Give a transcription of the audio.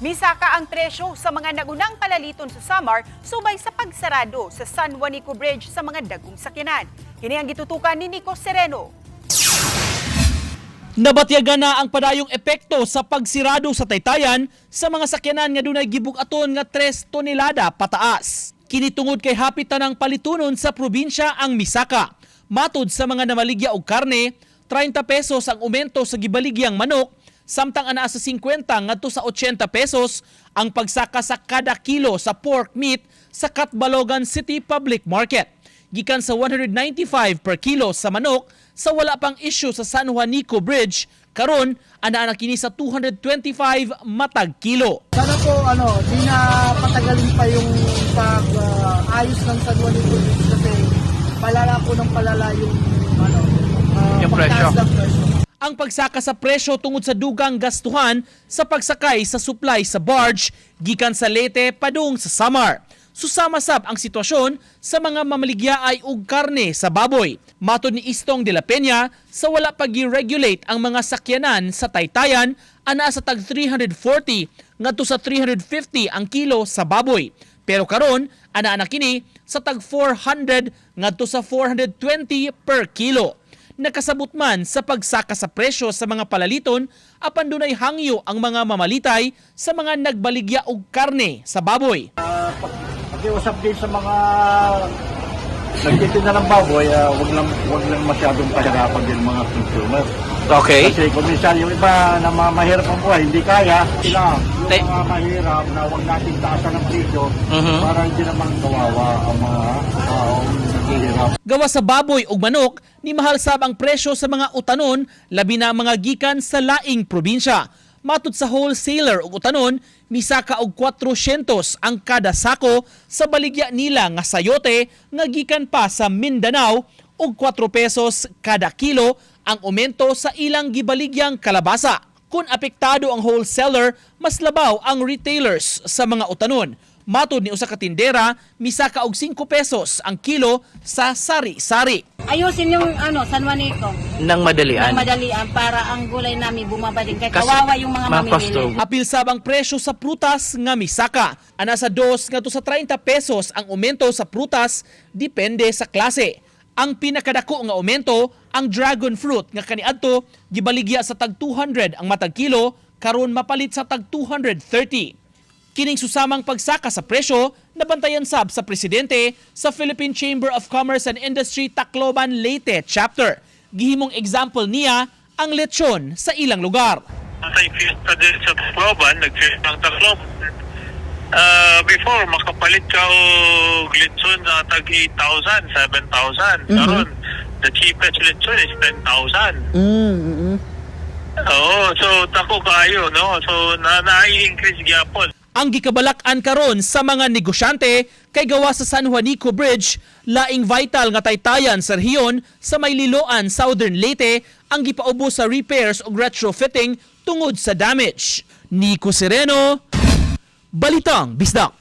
Misaka ang presyo sa mga nagunang palaliton sa Samar subay sa pagsarado sa San Juanico Bridge sa mga dagong sakyanan. Kini ang gitutukan ni Nico Sereno. Nabatyagan na ang padayong epekto sa pagsirado sa taytayan sa mga sakyanan nga dunay gibug-aton nga 3 tonelada pataas. Kinitungod kay hapitan ng palitunon sa probinsya ang Misaka. Matod sa mga namaligya og karne, 30 pesos ang aumento sa gibaligyang manok, samtang anaa sa 50 ngadto sa 80 pesos ang pagsaka sa kada kilo sa pork meat sa Katbalogan City Public Market gikan sa 195 per kilo sa manok sa wala pang issue sa San Juanico Bridge karon ana na kini sa 225 matag kilo. Sana po ano, di na patagalin pa yung pag-ayos ng San Juan de Cruz kasi palala po ng palala yung ano, ah, Yung presyo. Ang pagsaka sa presyo tungod sa dugang gastuhan sa pagsakay sa supply sa barge gikan sa Leyte padung sa Samar. Susama sab ang sitwasyon sa mga mamaligya ay og karne sa baboy. Matod ni Istong de la Peña, sa wala pag regulate ang mga sakyanan sa Taytayan, ana sa tag 340 ngadto sa 350 ang kilo sa baboy. Pero karon ana na kini sa tag 400 ngadto sa 420 per kilo nakasabot man sa pagsaka sa presyo sa mga palaliton apan dunay hangyo ang mga mamalitay sa mga nagbaligya og karne sa baboy. Ah, pag- Pakiusap din sa mga nagtitinda ng baboy, uh, wag lang wag lang masyadong pahirapan din mga consumer. Okay. Kasi kung minsan yung iba na mga mahirap ang buhay, hindi kaya, sila yung Te- mga mahirap na wag natin taasan ng presyo Mhm. para hindi naman kawawa ang mga taong naghihirap. Gawa sa baboy ug manok, ni mahal sab ang presyo sa mga utanon labi na mga gikan sa laing probinsya. Matud sa wholesaler ug utanon, misaka og 400 ang kada sako sa baligya nila nga sayote nga gikan pa sa Mindanao og 4 pesos kada kilo ang aumento sa ilang gibaligyang kalabasa. Kung apektado ang wholesaler, mas labaw ang retailers sa mga utanon. Matod ni usa ka tindera, misaka og 5 pesos ang kilo sa sari-sari. Ayusin yung ano, San Juanico. Nang madalian. Ng madalian para ang gulay namin bumaba din. Kaya Kasi- kawawa yung mga mamimili. Apil sabang presyo sa prutas nga misaka. Ana sa 2 ngadto sa 30 pesos ang aumento sa prutas depende sa klase. Ang pinakadako nga aumento ang dragon fruit nga kaniadto gibaligya sa tag 200 ang matag kilo karon mapalit sa tag 230. Kining susamang pagsaka sa presyo, nabantayan sab sa presidente sa Philippine Chamber of Commerce and Industry Tacloban Leyte chapter. Gihimong example niya ang lechon sa ilang lugar. sa fiesta din sa Tacloban, nag-fiesta ang Tacloban. Uh, before, makapalit ka o litson na tag 8,000, 7,000. Karon, the cheapest litson is 10,000. Oo, so tako kayo, no? So, na na-increase gyapon. Ang gikabalak-an karon sa mga negosyante kay gawa sa San Juanico Bridge, laing vital nga taytayan sa rehiyon sa Mayliloan, Southern Leyte ang gipaubos sa repairs ug retrofitting tungod sa damage. Nico Sereno, Balitang Bisdak.